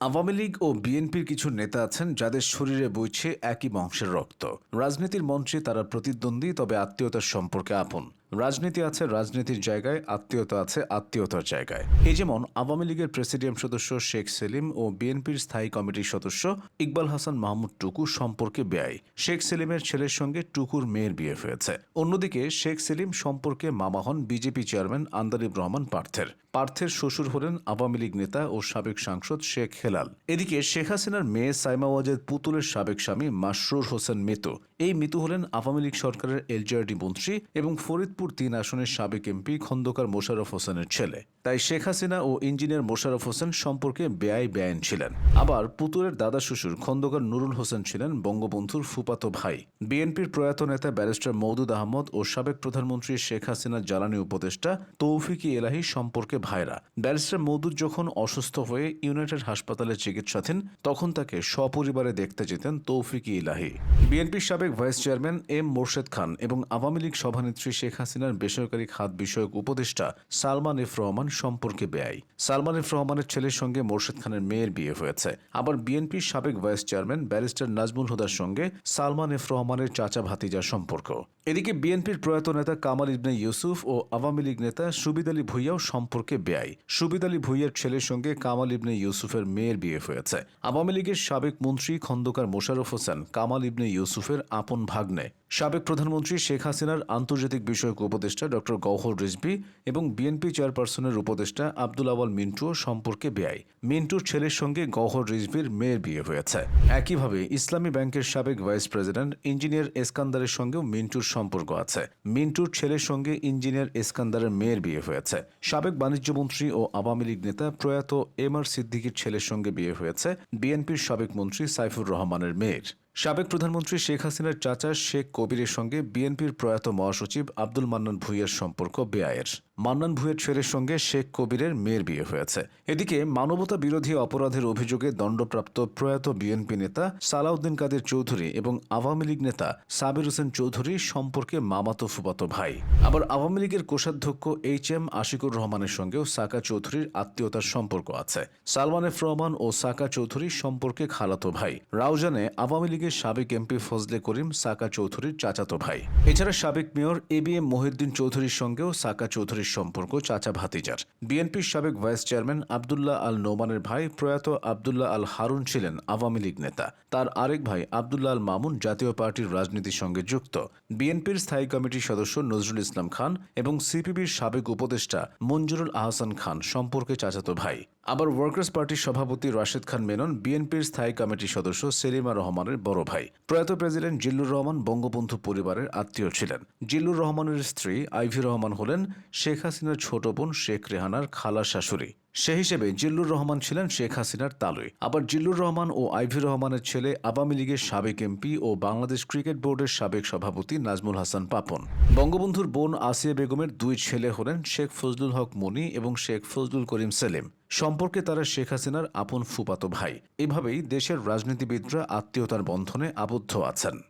আওয়ামী লীগ ও বিএনপির কিছু নেতা আছেন যাদের শরীরে বইছে একই বংশের রক্ত। রাজনীতির মঞ্চে তারা প্রতিদ্বন্দ্বী, তবে আত্মীয়তার সম্পর্কে আপন। রাজনীতি আছে, রাজনীতির জায়গায়, আত্মীয়তা আছে, আত্মীয়তার জায়গায়। এই যেমন আওয়ামী লীগের প্রেসিডিয়াম সদস্য শেখ সেলিম ও বিএনপির স্থায়ী কমিটির সদস্য ইকবাল হাসান মাহমুদ টুকু সম্পর্কে ব্যয়। শেখ সেলিমের ছেলের সঙ্গে টুকুর মেয়ের বিয়ে হয়েছে। অন্যদিকে শেখ সেলিম সম্পর্কে মামা হন বিজেপি চেয়ারম্যান আন্দারিব রহমান পার্থের। পার্থের শ্বশুর হলেন আওয়ামী লীগ নেতা ও সাবেক সাংসদ শেখ হেলাল। এদিকে শেখ হাসিনার মেয়ে সাইমা ওয়াজেদ পুতুলের সাবেক স্বামী মাসরুর হোসেন মিতু। এই মিতু হলেন আওয়ামী লীগ সরকারের এলজিআরডি মন্ত্রী এবং ফরিদপুর তিন আসনের সাবেক এমপি খন্দকার মোশাররফ হোসেনের ছেলে। তাই শেখ হাসিনা ও ইঞ্জিনিয়ার মোশাররফ হোসেন সম্পর্কে ব্যয় ব্যয়ন ছিলেন। আবার পুতুলের দাদা শ্বশুর খন্দকার নুরুল হোসেন ছিলেন বঙ্গবন্ধুর ফুপাতো ভাই। বিএনপির প্রয়াত নেতা ব্যারিস্টার মৌদুদ আহমদ ও সাবেক প্রধানমন্ত্রী শেখ হাসিনার জ্বালানি উপদেষ্টা তৌফিকি এলাহি সম্পর্কে ভাইরা। ব্যারিস্টার মৌদুদ যখন অসুস্থ হয়ে ইউনাইটেড হাসপাতালে চিকিৎসাধীন, তখন তাকে সপরিবারে দেখতে যেতেন তৌফিকি ইলাহি বিএনপির সাবেক vice chairman M Morshed Khan এবং আওয়ামী লীগ সভানেত্রী শেখ হাসিনার বেসরকারি খাত বিষয়ক উপদেষ্টা সালমান এফ রহমান সম্পর্কে ব্যয় সালমান এফ রহমানের ছেলের সঙ্গে মোর্শেদ খানের মেয়ের বিয়ে হয়েছে। আবার বিএনপির সাবেক ভাইস চেয়ারম্যান ব্যারিস্টার নাজমুল হুদার সঙ্গে সালমান এফ রহমানের চাচা ভাতিজার সম্পর্ক। এদিকে বিএনপির প্রয়াত নেতা কামাল ইবনে ইউসুফ ও আওয়ামী লীগ নেতা সুবিদ আলী ভুইয়াও সম্পর্কে ব্যয় সুবিদ আলী ভুইয়ার ছেলের সঙ্গে কামাল ইবনে ইউসুফের মেয়ের বিয়ে হয়েছে। আওয়ামী লীগের সাবেক মন্ত্রী খন্দকার মোশারফ হোসেন কামাল ইবনে ইউসুফের আপন ভাগ্নে। সাবেক প্রধানমন্ত্রী শেখ হাসিনার আন্তর্জাতিক বিষয়ক উপদেষ্টা ডক্টর গৌহর রিজভি এবং বিএনপি চেয়ারপারসনের উপদেষ্টা আব্দুল আওয়াল মিন্টুও সম্পর্কে ব্যয় মিন্টুর ছেলের সঙ্গে গৌহর রিজভির মেয়ের বিয়ে হয়েছে। একইভাবে ইসলামী ব্যাংকের সাবেক ভাইস প্রেসিডেন্ট ইঞ্জিনিয়ার এসকান্দারের সঙ্গেও মিন্টুর সম্পর্ক আছে। মিন্টুর ছেলের সঙ্গে ইঞ্জিনিয়ার এসকান্দারের মেয়ের বিয়ে হয়েছে। সাবেক বাণিজ্যমন্ত্রী ও আওয়ামী লীগ নেতা প্রয়াত এম আর সিদ্দিকির ছেলের সঙ্গে বিয়ে হয়েছে। বিএনপির সাবেক মন্ত্রী সাইফুর রহমানের মেয়ের। সাবেক প্রধানমন্ত্রী শেখ হাসিনার চাচা শেখ কবিরের সঙ্গে বিএনপির প্রয়াত মহাসচিব আব্দুল মান্নান ভুইয়ার সম্পর্ক বেআয়ের মান্নান ভুইয়ের ছেলের সঙ্গে শেখ কবিরের মেয়ের বিয়ে হয়েছে। এদিকে মানবতা বিরোধী অপরাধের অভিযোগে দণ্ডপ্রাপ্ত প্রয়াত বিএনপি নেতা সালাউদ্দিন কাদের চৌধুরী এবং আওয়ামী লীগ নেতা সাবির হোসেন চৌধুরী সম্পর্কে মামাতো ফুপাতো ভাই। আবার আওয়ামী লীগের কোষাধ্যক্ষ এইচ এম আশিকুর রহমানের সঙ্গেও সাকা চৌধুরীর আত্মীয়তার সম্পর্ক আছে। সালমান এফ রহমান ও সাকা চৌধুরী সম্পর্কে খালাতো ভাই। রাউজানে আওয়ামী লীগের সাবেক এমপি ফজলে করিম, সাকা চৌধুরীর চাচাতো ভাই। এছাড়া সাবেক mayor A B M Mohiuddin চৌধুরীর সঙ্গেও সাকা চৌধুরীর সম্পর্ক চাচা ভাতিজার। বিএনপির সাবেক ভাইস চেয়ারম্যান আবদুল্লাহ আল নোমানের ভাই প্রয়াত আবদুল্লাহ আল হারুন ছিলেন আওয়ামী লীগ নেতা। তার আরেক ভাই আবদুল্লাহ আল মামুন জাতীয় পার্টির রাজনীতির সঙ্গে যুক্ত। বিএনপির স্থায়ী কমিটির সদস্য নজরুল ইসলাম খান এবং সিপিবির সাবেক উপদেষ্টা মঞ্জুরুল আহসান খান সম্পর্কে চাচাতো ভাই। আবার ওয়ার্কার্স পার্টির সভাপতি রাশেদ খান মেনন বিএনপির স্থায়ী কমিটির সদস্য সেলিমা রহমানের বড় ভাই। প্রয়াত প্রেসিডেন্ট জিল্লুর রহমান বঙ্গবন্ধু পরিবারের আত্মীয় ছিলেন। জিল্লুর রহমানের স্ত্রী আইভি রহমান হলেন শেখ হাসিনার ছোট বোন শেখ রেহানার খালা শাশুড়ি। সে হিসেবে জিল্লুর রহমান ছিলেন শেখ হাসিনার তালুই। আবার জিল্লুর রহমান ও আইভি রহমানের ছেলে আওয়ামী লীগের সাবেক এমপি ও বাংলাদেশ ক্রিকেট বোর্ডের সাবেক সভাপতি নাজমুল হাসান পাপন। বঙ্গবন্ধুর বোন আসিয়া বেগমের দুই ছেলে হলেন শেখ ফজলুল হক মনি এবং শেখ ফজলুল করিম সেলিম। সম্পর্কে তারা শেখ হাসিনার আপন ফুপাতো ভাই। এভাবেই দেশের রাজনীতিবিদরা আত্মীয়তার বন্ধনে আবদ্ধ আছেন।